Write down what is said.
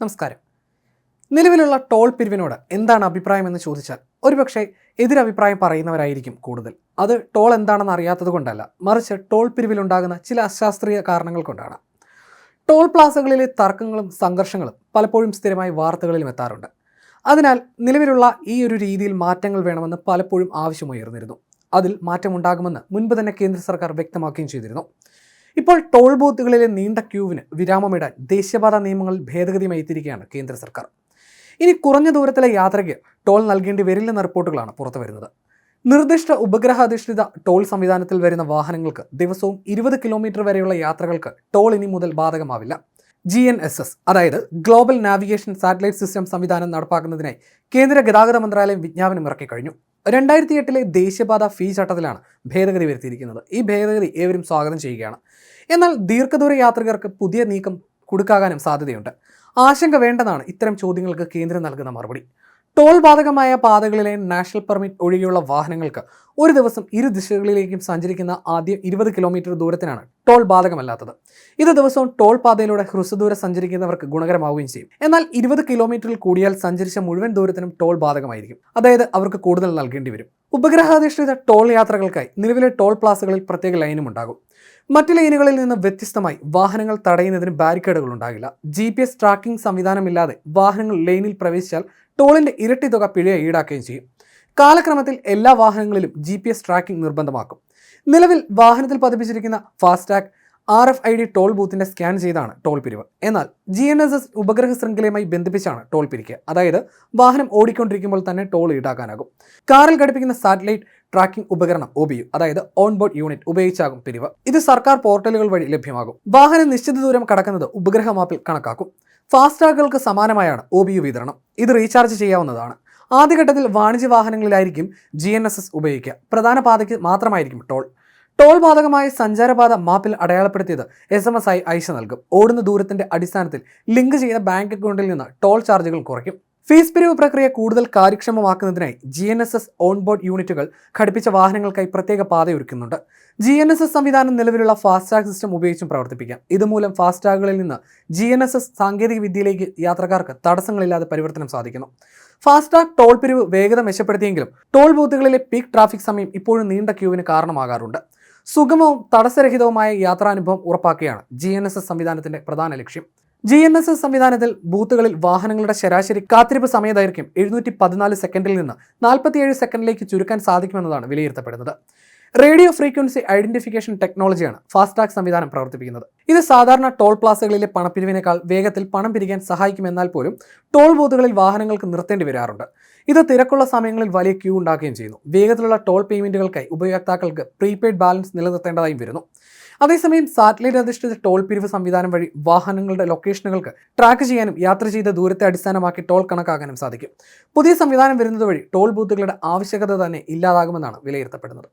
നമസ്കാരം. നിലവിലുള്ള ടോൾ പിരിവിനോട് എന്താണ് അഭിപ്രായം എന്ന് ചോദിച്ചാൽ ഒരുപക്ഷെ എതിരഭിപ്രായം പറയുന്നവരായിരിക്കും കൂടുതൽ. അത് ടോൾ എന്താണെന്ന് അറിയാത്തത് കൊണ്ടല്ല മറിച്ച് ടോൾ പിരിവിലുണ്ടാകുന്ന ചില അശാസ്ത്രീയ കാരണങ്ങൾ കൊണ്ടാണ്. ടോൾ പ്ലാസകളിലെ തർക്കങ്ങളും സംഘർഷങ്ങളും പലപ്പോഴും സ്ഥിരമായി വാർത്തകളിലും എത്താറുണ്ട്. അതിനാൽ നിലവിലുള്ള ഈ ഒരു രീതിയിൽ മാറ്റങ്ങൾ വേണമെന്ന് പലപ്പോഴും ആവശ്യമുയർന്നിരുന്നു അതിൽ മാറ്റമുണ്ടാകുമെന്ന് മുൻപ് തന്നെ കേന്ദ്ര സർക്കാർ വ്യക്തമാക്കുകയും ചെയ്തിരുന്നു. ഇപ്പോൾ ടോൾ ബൂത്തുകളിലെ നീണ്ട ക്യൂവിന് വിരാമമിടാൻ ദേശീയപാത നിയമങ്ങൾ ഭേദഗതിയുമായി എത്തിയിരിക്കുകയാണ് കേന്ദ്ര സർക്കാർ. ഇനി കുറഞ്ഞ ദൂരത്തിലെ യാത്രയ്ക്ക് ടോൾ നൽകേണ്ടി വരില്ലെന്ന റിപ്പോർട്ടുകളാണ് പുറത്തു വരുന്നത്. നിർദ്ദിഷ്ട ഉപഗ്രഹാധിഷ്ഠിത ടോൾ സംവിധാനത്തിൽ വരുന്ന വാഹനങ്ങൾക്ക് ദിവസവും ഇരുപത് കിലോമീറ്റർ വരെയുള്ള യാത്രകൾക്ക് ടോൾ ഇനി മുതൽ ബാധകമാവില്ല. ജി എൻ എസ് എസ് അതായത് ഗ്ലോബൽ നാവിഗേഷൻ സാറ്റലൈറ്റ് സിസ്റ്റം സംവിധാനം നടപ്പാക്കുന്നതിനായി കേന്ദ്ര ഗതാഗത മന്ത്രാലയം വിജ്ഞാപനം ഇറക്കി കഴിഞ്ഞു രണ്ടായിരത്തി എട്ടിലെ ദേശീയപാത ഫീ ചട്ടത്തിലാണ് ഭേദഗതി വരുത്തിയിരിക്കുന്നത്. ഈ ഭേദഗതി ഏവരും സ്വാഗതം ചെയ്യുകയാണ്. എന്നാൽ ദീർഘദൂര യാത്രികർക്ക് പുതിയ നീക്കം കുടുക്കാകാനും സാധ്യതയുണ്ട്. ആശങ്ക വേണ്ടെന്നാണ് ഇത്തരം ചോദ്യങ്ങൾക്ക് കേന്ദ്രം നൽകുന്ന മറുപടി. ടോൾ ബാധകമായ പാതകളിലെ നാഷണൽ പെർമിറ്റ് ഒഴികെയുള്ള വാഹനങ്ങൾക്ക് ഒരു ദിവസം ഇരു ദിശകളിലേക്കും സഞ്ചരിക്കുന്ന ആദ്യം ഇരുപത് കിലോമീറ്റർ ദൂരത്തിനാണ് ടോൾ ബാധകമല്ലാത്തത്. ഇത് ദിവസവും ടോൾ പാതയിലൂടെ ഹ്രസ്വദൂരം സഞ്ചരിക്കുന്നവർക്ക് ഗുണകരമാവുകയും ചെയ്യും. എന്നാൽ ഇരുപത് കിലോമീറ്ററിൽ കൂടിയാൽ സഞ്ചരിച്ച മുഴുവൻ ദൂരത്തിനും ടോൾ ബാധകമായിരിക്കും. അതായത് അവർക്ക് കൂടുതൽ നൽകേണ്ടി വരും. ഉപഗ്രഹാധിഷ്ഠിത ടോൾ യാത്രകൾക്കായി നിലവിലെ ടോൾ പ്ലാസകളിൽ പ്രത്യേക ലൈനും ഉണ്ടാകും. മറ്റ് ലൈനുകളിൽ നിന്ന് വ്യത്യസ്തമായി വാഹനങ്ങൾ തടയുന്നതിന് ബാരിക്കേഡുകൾ ഉണ്ടാകില്ല. ജി പി എസ് ട്രാക്കിംഗ് സംവിധാനമില്ലാതെ വാഹനങ്ങൾ ലൈനിൽ പ്രവേശിച്ചാൽ ടോളിന്റെ ഇരട്ടി തുക പിഴ ഈടാക്കുകയും ചെയ്യും. കാലക്രമത്തിൽ എല്ലാ വാഹനങ്ങളിലും ജി പി എസ് ട്രാക്കിംഗ് നിർബന്ധമാക്കും. നിലവിൽ വാഹനത്തിൽ പതിപ്പിച്ചിരിക്കുന്ന FASTag R F I D toll ബൂത്തിന്റെ scan ചെയ്താണ് ടോൾ പിരിവ്. എന്നാൽ ജി എൻ എസ് എസ് ഉപഗ്രഹ ശൃംഖലയുമായി ബന്ധിപ്പിച്ചാണ് ടോൾ പിരിക്കുക അതായത് വാഹനം ഓടിക്കൊണ്ടിരിക്കുമ്പോൾ തന്നെ ടോൾ ഈടാക്കാനാകും. കാറിൽ ഘടിപ്പിക്കുന്ന സാറ്റലൈറ്റ് ട്രാക്കിംഗ് ഉപകരണം ഒ അതായത് ഓൺ ബോർഡ് യൂണിറ്റ് ഉപയോഗിച്ചാകും പിരിവ്. ഇത് സർക്കാർ പോർട്ടലുകൾ വഴി ലഭ്യമാകും. വാഹനം നിശ്ചിത ദൂരം കടക്കുന്നത് ഉപഗ്രഹ മാപ്പിൽ കണക്കാക്കും. ഫാസ്ടാഗുകൾക്ക് സമാനമായാണ് ഒ വിതരണം. ഇത് റീചാർജ് ചെയ്യാവുന്നതാണ്. ആദ്യഘട്ടത്തിൽ വാണിജ്യ വാഹനങ്ങളിലായിരിക്കും ജി എൻ എസ് എസ് ഉപയോഗിക്കുക. പ്രധാന പാതയ്ക്ക് മാത്രമായിരിക്കും ടോൾ. ടോൾ ബാധകമായ സഞ്ചാരപാത മാപ്പിൽ അടയാളപ്പെടുത്തിയത് എസ് എം എസ് ആയി അയച്ചു നൽകും. ഓടുന്ന ദൂരത്തിന്റെ അടിസ്ഥാനത്തിൽ ലിങ്ക് ചെയ്യുന്ന ബാങ്ക് അക്കൗണ്ടിൽ നിന്ന് ടോൾ ചാർജുകൾ കുറയ്ക്കും. ഫീസ് പിരിവ് പ്രക്രിയ കൂടുതൽ കാര്യക്ഷമമാക്കുന്നതിനായി G N S S on board യൂണിറ്റുകൾ ഘടിപ്പിച്ച വാഹനങ്ങൾക്കായി പ്രത്യേക പാതയൊരുക്കുന്നുണ്ട്. ജി എൻ എസ് എസ് സംവിധാനം നിലവിലുള്ള ഫാസ്ടാഗ് സിസ്റ്റം ഉപയോഗിച്ചും പ്രവർത്തിപ്പിക്കാം. ഇതുമൂലം ഫാസ്ടാഗുകളിൽ നിന്ന് ജി എൻ എസ് എസ് സാങ്കേതിക വിദ്യയിലേക്ക് യാത്രക്കാർക്ക് തടസ്സങ്ങളില്ലാതെ പരിവർത്തനം സാധിക്കുന്നു. ഫാസ്ടാഗ് ടോൾ പിരിവ് വേഗത മെച്ചപ്പെടുത്തിയെങ്കിലും ടോൾ ബൂത്തുകളിലെ പീക്ക് ട്രാഫിക് സമയം ഇപ്പോഴും നീണ്ട ക്യൂവിന് കാരണമാകാറുണ്ട്. സുഗമവും തടസ്സരഹിതവുമായ യാത്രാനുഭവം ഉറപ്പാക്കുകയാണ് ജി എൻ എസ് എസ് സംവിധാനത്തിന്റെ പ്രധാന ലക്ഷ്യം. ജി എൻ എസ് എസ് സംവിധാനത്തിൽ ബൂത്തുകളിൽ വാഹനങ്ങളുടെ ശരാശരി കാത്തിരിപ്പ് സമയദൈർഘ്യം എഴുന്നൂറ്റി പതിനാല് സെക്കൻഡിൽ നിന്ന് നാൽപ്പത്തിയേഴ് സെക്കൻഡിലേക്ക് ചുരുക്കാൻ സാധിക്കുമെന്നതാണ് വിലയിരുത്തപ്പെടുന്നത്. റേഡിയോ ഫ്രീക്വൻസി ഐഡന്റിഫിക്കേഷൻ ടെക്നോളജിയാണ് ഫാസ്ടാഗ് സംവിധാനം പ്രവർത്തിപ്പിക്കുന്നത്. ഇത് സാധാരണ ടോൾ പ്ലാസകളിലെ പണപ്പിരിവിനേക്കാൾ വേഗത്തിൽ പണം പിരിക്കാൻ സഹായിക്കുമെന്നാൽ പോലും ടോൾ ബൂത്തുകളിൽ വാഹനങ്ങൾക്ക് നിർത്തേണ്ടി വരാറുണ്ട്. ഇത് തിരക്കുള്ള സമയങ്ങളിൽ വലിയ ക്യൂ ഉണ്ടാക്കുകയും ചെയ്യുന്നു. വേഗത്തിലുള്ള ടോൾ പേയ്മെന്റുകൾക്കായി ഉപയോക്താക്കൾക്ക് പ്രീപെയ്ഡ് ബാലൻസ് നിലനിർത്തേണ്ടതായും വരുന്നു. അതേസമയം സാറ്റലൈറ്റ് അധിഷ്ഠിത ടോൾ പിരിവ് സംവിധാനം വഴി വാഹനങ്ങളുടെ ലൊക്കേഷനുകൾക്ക് ട്രാക്ക് ചെയ്യാനും യാത്ര ചെയ്ത ദൂരത്തെ അടിസ്ഥാനമാക്കി ടോൾ കണക്കാക്കാനും സാധിക്കും. പുതിയ സംവിധാനം വരുന്നത് വഴി ടോൾ ബൂത്തുകളുടെ ആവശ്യകത തന്നെ ഇല്ലാതാകുമെന്നാണ് വിലയിരുത്തപ്പെടുന്നത്.